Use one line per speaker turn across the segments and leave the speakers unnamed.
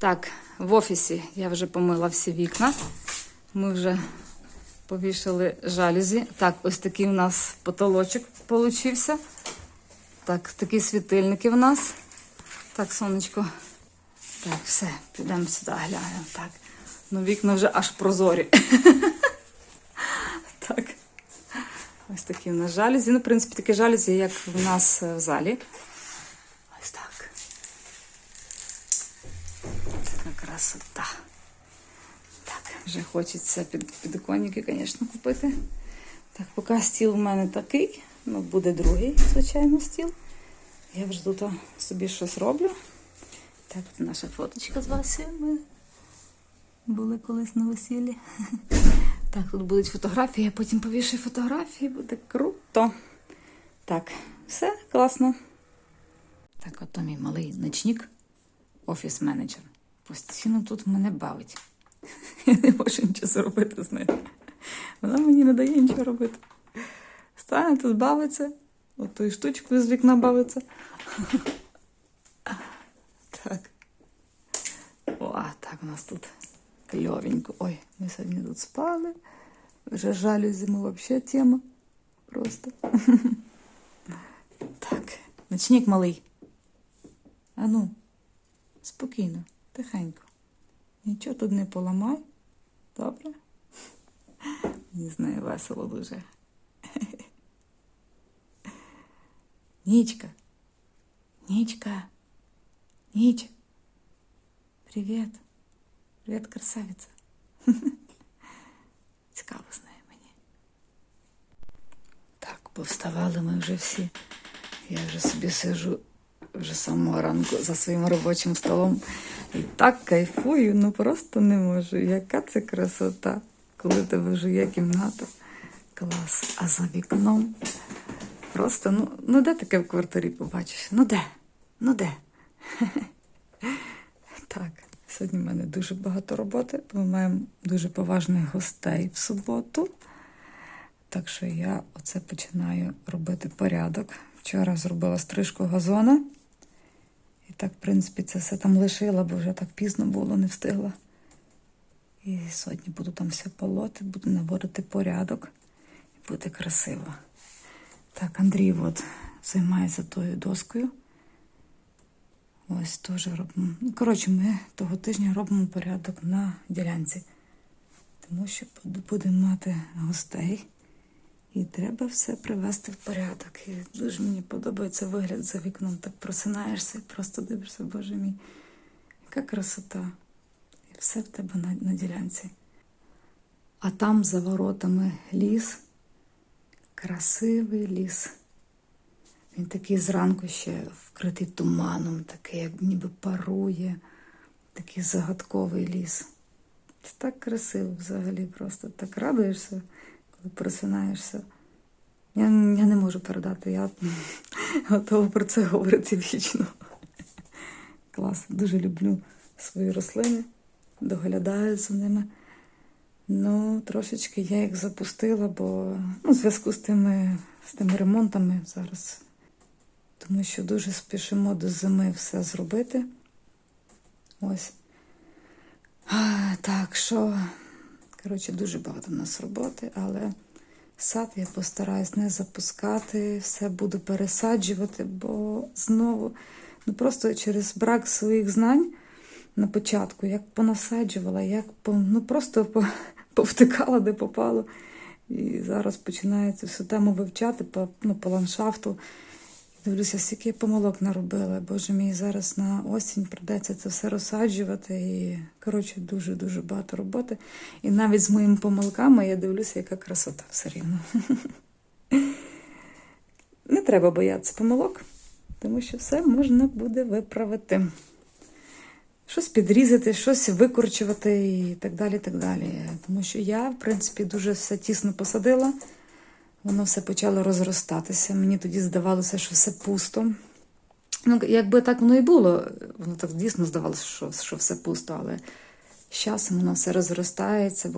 Так, в офісі я вже помила всі вікна. Ми вже повішали жалюзі. Так, ось такий у нас потолочок получився. Так, такі світильники в нас. Так, сонечко. Так, все, підемо сюди, глянемо. Так. Ну, вікна вже аж прозорі. Так. Ось такі в нас жалюзі. Ну, в принципі, такі жалюзі, як в нас е, в залі. Красота. Так, вже хочеться під, підоконники, звісно, купити. Так, поки стіл у мене такий, ну буде другий, звичайно, стіл. Я вже тут собі щось роблю. Так, це наша фоточка з Васею. Ми були колись на весіллі. Так, тут будуть фотографії, я потім повішаю фотографії, буде круто. Так, все класно. Так, ото мій малий ночник, офіс-менеджер. Постійно тут мене бавить. Я не можу нічого зробити з нею. Вона мені не дає нічого робити. Стане тут бавиться, отою штучкою з вікна бавиться. Так. О, так у нас тут кльовенько. Ой, ми сьогодні тут спали. Вже жалюзі, ми взагалі тема. Просто. Так, ночник малий. А ну, спокійно, тихенько. Нічого тут не поламай. Добре? Не знаю, весело дуже. Нічка. Нічка. Ніч. Привіт. Привіт, красавиця. Цікаво з нею мені. Так, повставали ми вже всі. Я вже собі сижу Вже самого ранку за своїм робочим столом. І так кайфую, ну просто не можу. Яка це красота, коли в тебе вже кімната. Клас. А за вікном. Просто, ну, ну де таке в квартирі побачиш? Ну де? Ну де? Так, сьогодні в мене дуже багато роботи. Ми маємо дуже поважних гостей в суботу. Так що я оце починаю робити порядок. Вчора зробила стрижку газона. Так, в принципі, це все там лишила, бо вже так пізно було, не встигла. І сьогодні буду там все полоти, буду наводити порядок. І буде красиво. Так, Андрій от займається тою доскою. Ось теж робимо. Ну, коротше, ми того тижня робимо порядок на ділянці, тому що будемо мати гостей. І треба все привести в порядок. І дуже мені подобається вигляд за вікном. Так просинаєшся і просто дивишся, боже мій, яка красота. І все в тебе на, на ділянці. А там за воротами ліс, красивий ліс. Він такий зранку ще вкритий туманом, такий, як ніби парує, такий загадковий ліс. Це так красиво взагалі, просто так радуєшся, коли просинаєшся. Я, я не можу передати, я готова про це говорити вічно. Клас, дуже люблю свої рослини, доглядаю за ними. Ну, трошечки я їх запустила, бо ну, в зв'язку з тими, з тими ремонтами зараз тому що дуже спішимо до зими все зробити. Ось. Так що, коротше, дуже багато в нас роботи, але сад я постараюсь не запускати, все буду пересаджувати, бо знову, ну просто через брак своїх знань на початку, як понасаджувала, як по, ну просто по, повтикала, де попало. І зараз починається всю тему вивчати по, ну, по ландшафту. Дивлюся, скільки помилок наробила. Боже мій, зараз на осінь придеться це все розсаджувати. І, коротше, дуже-дуже багато роботи. І навіть з моїми помилками я дивлюся, яка красота все рівно. Не треба боятися помилок, тому що все можна буде виправити. Щось підрізати, щось викорчувати і так далі. так далі. Тому що я, в принципі, дуже все тісно посадила. Воно все почало розростатися. Мені тоді здавалося, що все пусто. Ну, якби так воно і було, воно так дійсно здавалося, що, що все пусто, але з часом воно все розростається.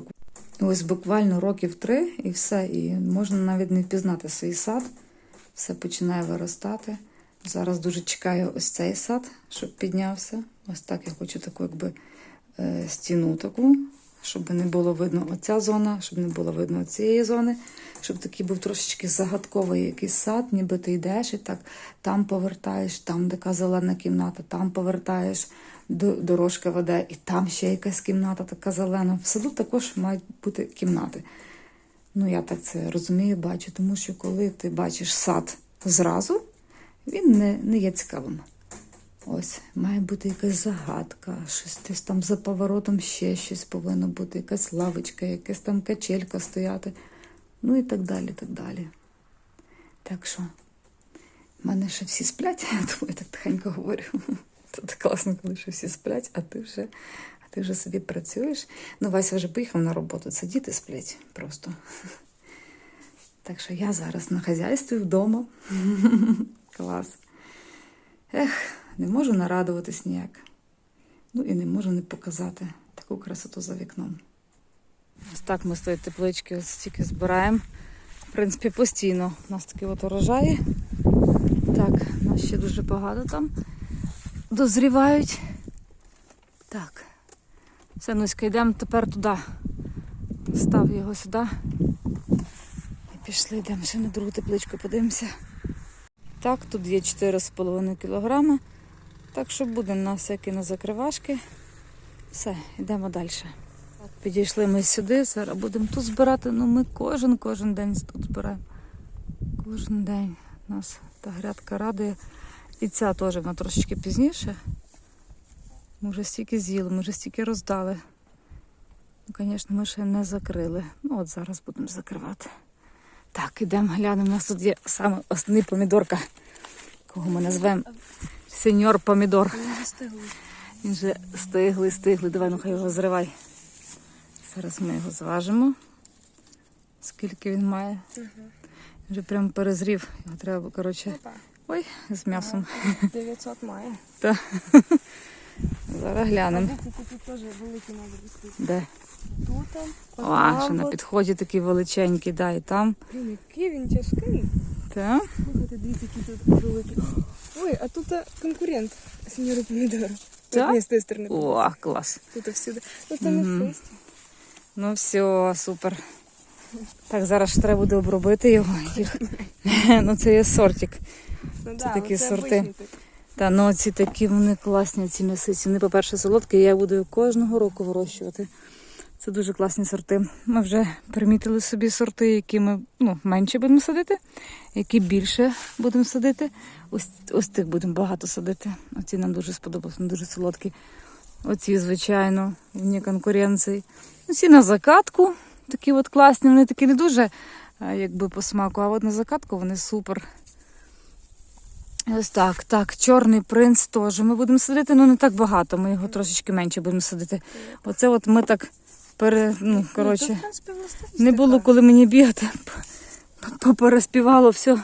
Ось буквально років три і все. І можна навіть не впізнати свій сад. Все починає виростати. Зараз дуже чекаю ось цей сад, щоб піднявся. Ось так я хочу таку, якби е, стіну таку, щоб не було видно оця зона, щоб не було видно цієї зони, щоб такий був трошечки загадковий якийсь сад, ніби ти йдеш і так там повертаєш, там така зелена кімната, там повертаєш, до- дорожка веде, і там ще якась кімната така зелена. В саду також мають бути кімнати. Ну, я так це розумію, бачу, тому що коли ти бачиш сад зразу, він не, не є цікавим. Ось, має бути якась загадка, щось десь там за поворотом ще щось повинно бути, якась лавочка, якась там качелька стояти. Ну і так далі, так далі. Так що, в мене ще всі сплять, тому я так тихенько говорю. Це так класно, коли ще всі сплять, а ти вже, а ти вже собі працюєш. Ну, Вася вже поїхав на роботу, це діти сплять просто. Так що я зараз на хазяйстві вдома. Клас. Ех, не можу нарадуватись ніяк. Ну і не можу не показати таку красоту за вікном. Ось так ми з тої теплички ось стільки збираємо. В принципі, постійно у нас такі от урожаї. Так, у нас ще дуже багато там дозрівають. Так. Все, Нуська, йдемо тепер туди. Став його сюди. І пішли, йдемо ще на другу тепличку, подивимося. Так, тут є 4,5 кг. Так що буде на всякі на закривашки. Все, йдемо далі. Підійшли ми сюди, зараз будемо тут збирати. Ну ми кожен кожен день тут збираємо. Кожен день. Нас та грядка радує. І ця теж вона трошечки пізніше. Ми вже стільки з'їли, ми вже стільки роздали. Ну, звісно, ми ще не закрили. Ну, от зараз будемо закривати. Так, ідемо глянемо. У нас тут є саме основний помідорка, кого ми назвемо сеньор помідор. Він же стиглий, стиглий. Давай, ну хай його зривай. Зараз ми його зважимо. Скільки він має. Він вже прям перезрів. Його треба, коротше, ой, з м'ясом.
900 має.
Та. Зараз глянемо.
Тут теж великі вести.
Де?
Тут.
О, ще на підході такий величенький, да, і там.
Блін, який він тяжкий.
Та?
Слухайте, дивіться, які тут великі. Ой, а тут конкурент сеньора помідора.
Так?
З тієї сторони.
О, клас.
Тут всюди. Ну, це не.
Ну все, супер. Так, зараз ж треба буде обробити його. Їх. ну це є сортик.
Ну,
Це
да,
такі
оце
сорти. Та ну ці такі вони класні, ці м'ясиці. Вони, по-перше, солодкі, я буду кожного року вирощувати. Це дуже класні сорти. Ми вже примітили собі сорти, які ми ну, менше будемо садити, які більше будемо садити. Ось, ось тих будемо багато садити. Оці нам дуже сподобалися, вони дуже солодкі. Оці, звичайно, вні конкуренції. Ці на закатку, такі от класні, вони такі не дуже якби по смаку, а от на закатку вони супер. Ось так, так, чорний принц теж. Ми будемо садити, ну не так багато, ми його трошечки менше будемо садити. Оце от ми так пере, ну, коротше,
принципі, властивість
не було коли мені бігати, попереспівало все.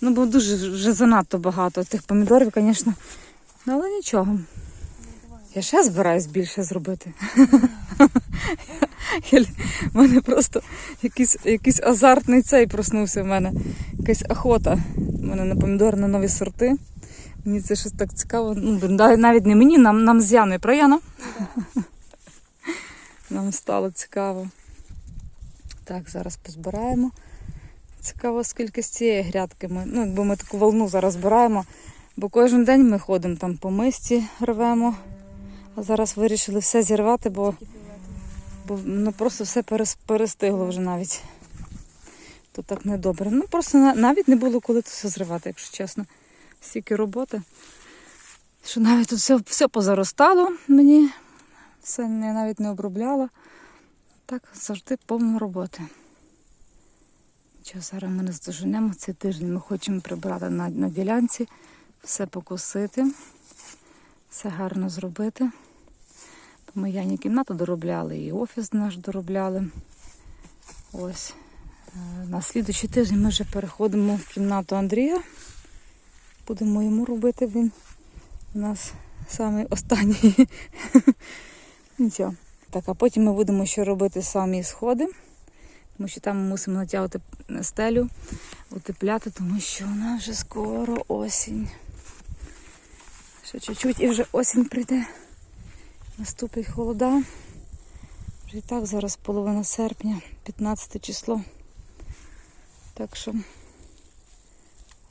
Ну, бо дуже вже занадто багато тих помідорів, звісно. Ну, але нічого. Я ще збираюсь більше зробити. У мене просто якийсь, якийсь азартний цей проснувся в мене. Якась охота. У мене на помідори на нові сорти. Мені це щось так цікаво. Ну, навіть не мені, нам, нам з Яною, про Яна. Нам стало цікаво. Так, зараз позбираємо. Цікаво, скільки з цієї грядки ми. Ну, якби ми таку волну зараз збираємо, бо кожен день ми ходимо там по мисці, рвемо. А зараз вирішили все зірвати, бо, бо ну, просто все перес- перестигло вже навіть. То так недобре. Ну просто навіть не було коли це все зривати, якщо чесно. Стільки роботи. Що навіть тут все, все позаростало мені. Все я навіть не обробляла. Так, завжди повно роботи. Що зараз ми не здоженемо цей тиждень. Ми хочемо прибрати на, на ділянці, все покосити, все гарно зробити. Ми Яні кімнату доробляли, і офіс наш доробляли. Ось. Е, На слідуючий тиждень ми вже переходимо в кімнату Андрія. Будемо йому робити він. У нас самий останній. Нічого. Так, а потім ми будемо ще робити самі сходи, тому що там ми мусимо натягувати стелю. утепляти, тому що вона вже скоро осінь. Ще чуть-чуть і вже осінь прийде. Наступить холода. Вже і так зараз половина серпня, 15 число. Так що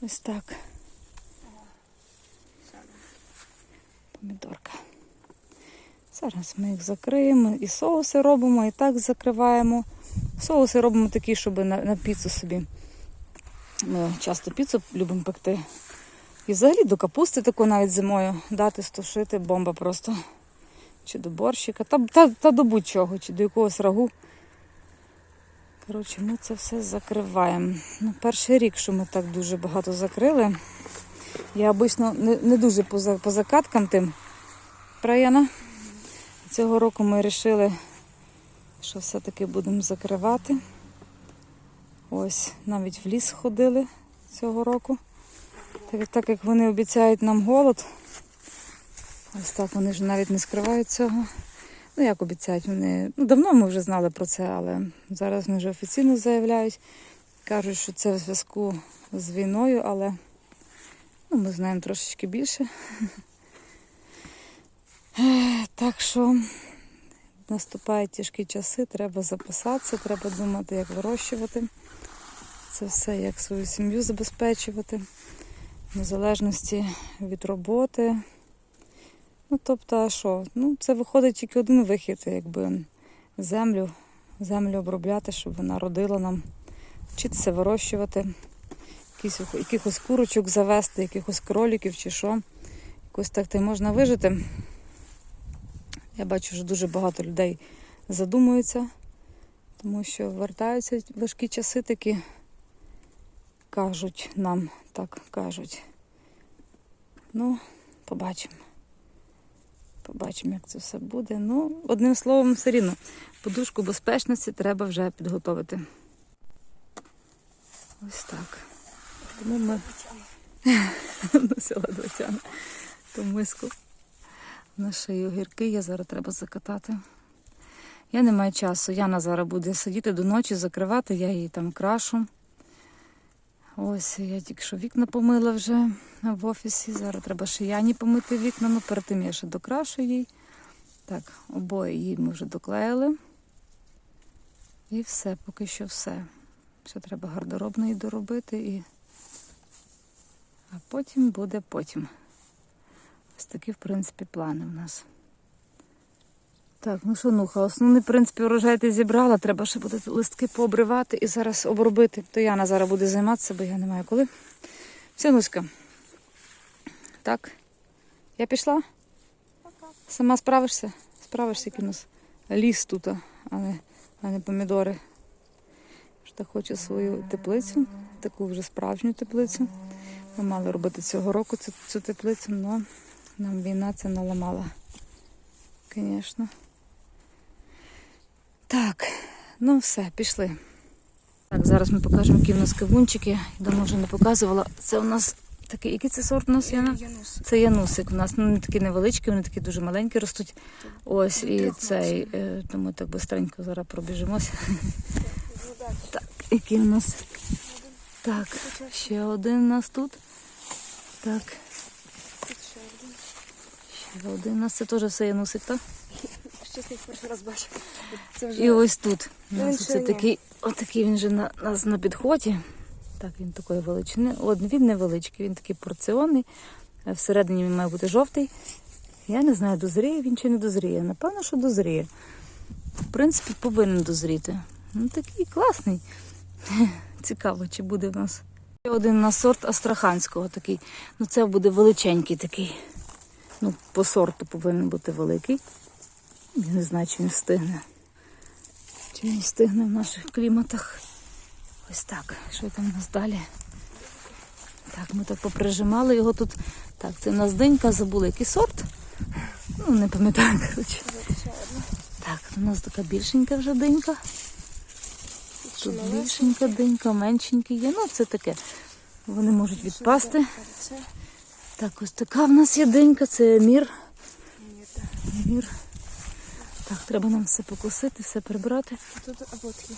ось так. Помідорка. Зараз ми їх закриємо і соуси робимо, і так закриваємо. Соуси робимо такі, щоб на, на піцу собі. Ми часто піцу любимо пекти. І взагалі до капусти таку навіть зимою дати стушити, бомба просто. Чи до борщика, та, та, та до будь-чого, чи до якогось рагу. Коротше, ми це все закриваємо. Ну, перший рік, що ми так дуже багато закрили. Я обично не, не дуже по, по закаткам тим Праяна. Цього року ми вирішили, що все-таки будемо закривати. Ось, навіть в ліс ходили цього року. Так, так як вони обіцяють нам голод. Ось так вони ж навіть не скривають цього. Ну, як обіцяють, вони. Ну, давно ми вже знали про це, але зараз вони вже офіційно заявляють. Кажуть, що це в зв'язку з війною, але ну, ми знаємо трошечки більше. Так що наступають тяжкі часи, треба записатися, треба думати, як вирощувати. Це все, як свою сім'ю забезпечувати, в незалежності від роботи. Ну, тобто, а що? Ну, це виходить тільки один вихід, якби землю, землю обробляти, щоб вона родила нам, вчитися вирощувати, якісь, якихось курочок завести, якихось кроліків чи що. Якось так й можна вижити. Я бачу, що дуже багато людей задумуються, тому що вертаються важкі часи такі, кажуть нам, так кажуть. Ну, побачимо. Побачимо, як це все буде. Ну, одним словом, все рівно, подушку безпечності треба вже підготовити. Ось так. Тому ми носила двадцяна ту миску. На шию огірки є, зараз треба закатати. Я не маю часу. Яна зараз буде сидіти до ночі, закривати, я її там крашу. Ось я тільки що вікна помила вже в офісі. Зараз треба ще Яні помити вікна, ну перед тим я ще докрашу їй. Так, обоє її ми вже доклеїли. І все, поки що все. Ще треба гардеробної доробити і. А потім буде потім. Ось такі, в принципі, плани в нас. Так, ну що, Нуха, основний, в принципі, урожай ти зібрала. Треба ще буде листки пообривати і зараз обробити. То Яна зараз буде займатися, бо я не маю коли. Все, Нуська. Так. Я пішла? Сама справишся? Справишся, який у нас ліс тут, а не, а не помідори. Так хочу свою теплицю, таку вже справжню теплицю. Ми мали робити цього року цю, цю теплицю, але нам війна це наламала. Звісно. Так, ну все, пішли. Так, зараз ми покажемо, які в нас кавунчики. Давно вже не показувала. Це у нас такий, який це сорт у нас, Яна?
Янус.
Це янусик. У нас ну, вони такі невеличкі, вони такі дуже маленькі ростуть. Ось і цей, е, тому так бистренько зараз пробіжимося. Так, який у нас. Так, ще один у нас тут. Так,
Тут ще один.
ще один у нас це теж все янусик, так?
Щось перший раз бачу. Це вже
І ось тут. У нас
він
це такий, отакий він же на нас на підході. Так, він такої величини. От він невеличкий, він такий порціонний. Е, Всередині він має бути жовтий. Я не знаю, дозріє він чи не дозріє. Напевно, що дозріє. В принципі, повинен дозріти. Ну, такий класний. Цікаво, чи буде в нас. Ще один у нас сорт астраханського такий. Ну, це буде величенький такий. Ну, по сорту повинен бути великий. Я не знаю, чи він встигне. Чи він встигне в наших кліматах. Ось так. Що там у нас далі? Так, ми так поприжимали його тут. Так, це в нас динька, забула який сорт. Ну, не пам'ятаю, коротше. Так, у нас така більшенька вже динька.
Тут
більшенька динька, меншенькі є. Ну, це таке. Вони можуть відпасти. Так, ось така в нас є динька, це мір. Мір. Так, треба нам все покосити, все прибрати.
Тут ободки.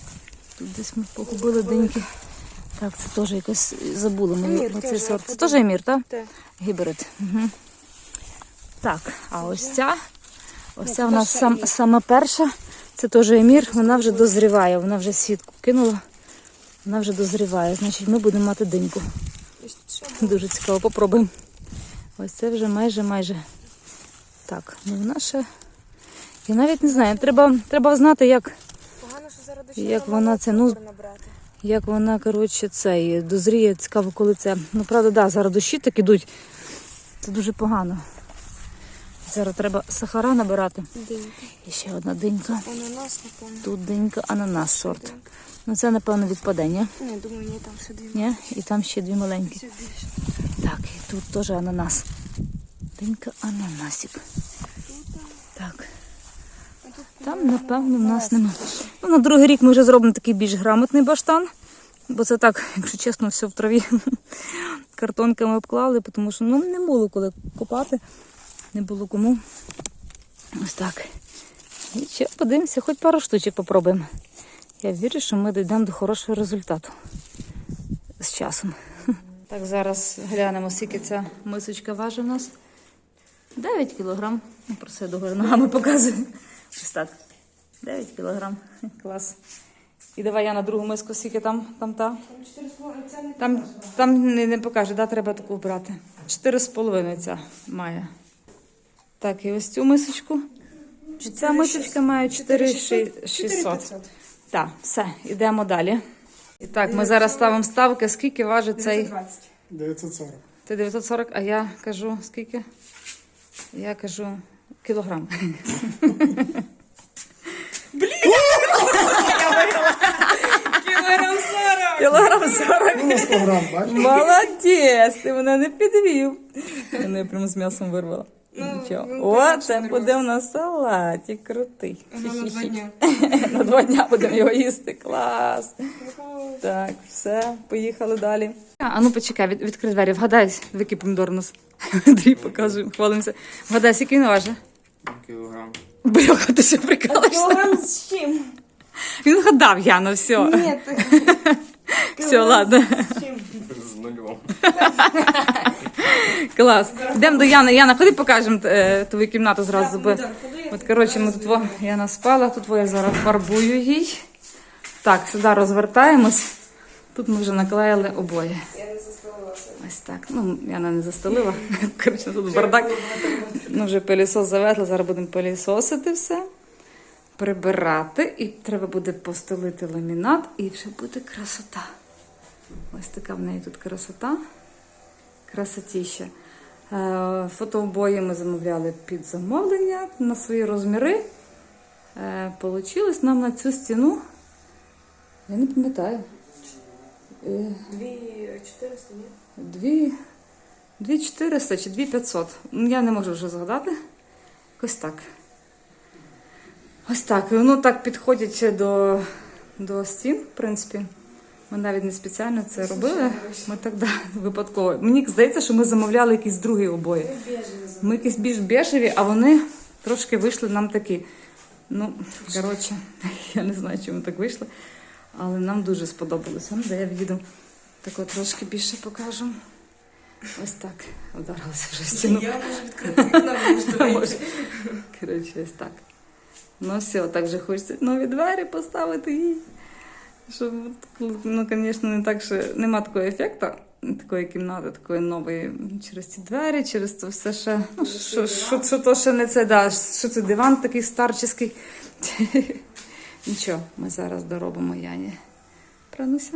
Тут десь ми погубили деньки. Так, це теж якось забули ми оцей
теж,
сорт. Це теж емір, так?
Так.
Гібрид. Угу. Так, а ось ця, ось ця у нас сам, сама перша. Це теж емір, вона вже дозріває, вона вже сітку кинула, вона вже дозріває. Значить, ми будемо мати диньку. Дуже цікаво, попробуємо. Ось це вже майже майже. Так, ну вона ще. Я навіть не знаю. Треба, треба знати, як,
Погано, що зараз
Як вона це, ну, як вона, коротше, цей дозріє. Цікаво, коли це. Ну, правда, да, зараз дощі так ідуть. Це дуже погано. Зараз треба сахара набирати.
Динька.
І ще одна динька.
Ананас, напевно.
Тут динька, ананас сорт.
Динька.
Ну це, напевно, відпаде, ні?
Ні, думаю, ні, там все дві.
Ні? І там ще дві маленькі.
Все більше.
Так, і тут теж ананас. Динька ананасик. Так. Там, напевно, в нас нема. Ну, на другий рік ми вже зробимо такий більш грамотний баштан. Бо це так, якщо чесно, все в траві картонками обклали, тому що ну, не було коли копати, не було кому. Ось так. І ще подивимося, хоч пару штучок попробуємо. Я вірю, що ми дійдемо до хорошого результату з часом. Так, зараз глянемо, скільки ця мисочка важить у нас. 9 кілограм. Ну, Про це догори ногами показую. Ось так. 9 кілограм. Клас. І давай я на другу миску, скільки там, там та.
Там
Там, там не, не покаже, да, треба таку брати. Чотири з половиною ця має. Так, і ось цю мисочку. Ця мисочка має 4 600.
4500.
Так, все, йдемо далі. І так, ми зараз ставимо ставки, скільки важить цей.
920.
940.
Ти 940, а я кажу скільки? Я кажу кілограм. Блін!
Кілограм 40.
Кілограм 40.
Ну, 100 грам, бачиш?
Молодець, ти мене не підвів. Я прямо з м'ясом вирвала.
Ну,
Нічого.
ну,
О, це
нормально.
буде у нас салатик крутий.
Ага, на два дня.
На два дня будемо його їсти. Клас. Так, все, поїхали далі. А ну почекай, від, відкрий двері, вгадай, в який помідор у нас. Андрій показує, хвалимося. Вгадай, скільки він важить?
Кілограм.
Бляха, ти що прикалуєшся?
Кілограм з чим?
Він гадав, Яна, все.
Ні, ти.
Все, ладно.
з чим?
Клас. Йдемо до Яни. Яна, ходи покажемо е, твою кімнату зразу. Бо... От, коротше, ми тут во, Яна спала, тут во я зараз фарбую їй. Так, сюди розвертаємось. Тут ми вже наклеїли обоє.
Я не заставилася.
Ось так. Ну, Яна не застелила. Коротше, тут бардак. Ну, вже пилісос завезли, зараз будемо пилісосити все, прибирати. І треба буде постелити ламінат, і вже буде красота. Ось така в неї тут красота. Красотіща. Е, Фотообої ми замовляли під замовлення на свої розміри. Е, Получилось нам на цю стіну. Я не пам'ятаю. Е,
Дві 400, ні?
Дві, дві 400 чи дві 500. Ну, Я не можу вже згадати. Якось так. Ось так. Воно так підходить до, до стін, в принципі. Ми навіть не спеціально це робили. Ми так да, випадково. Мені здається, що ми замовляли якісь другі обої. Ми якісь більш бежеві, а вони трошки вийшли нам такі. Ну, коротше, я не знаю, чому так вийшло, але нам дуже сподобалося. Ну, де я відійду. Так от трошки більше покажу. Ось так. Вдарилася вже стіну.
Я можу відкрити.
Коротше, ось так. Ну все, так же хочеться нові двері поставити їй. От, ну, звісно, не так, що нема такого ефекту, такої кімнати, такої нової через ці двері, через це все ще. Ну, що, що, що то ще не це, да, що це диван такий старчиський. Нічого, ми зараз доробимо Яні. Прануся.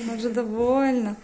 Вона вже довольна.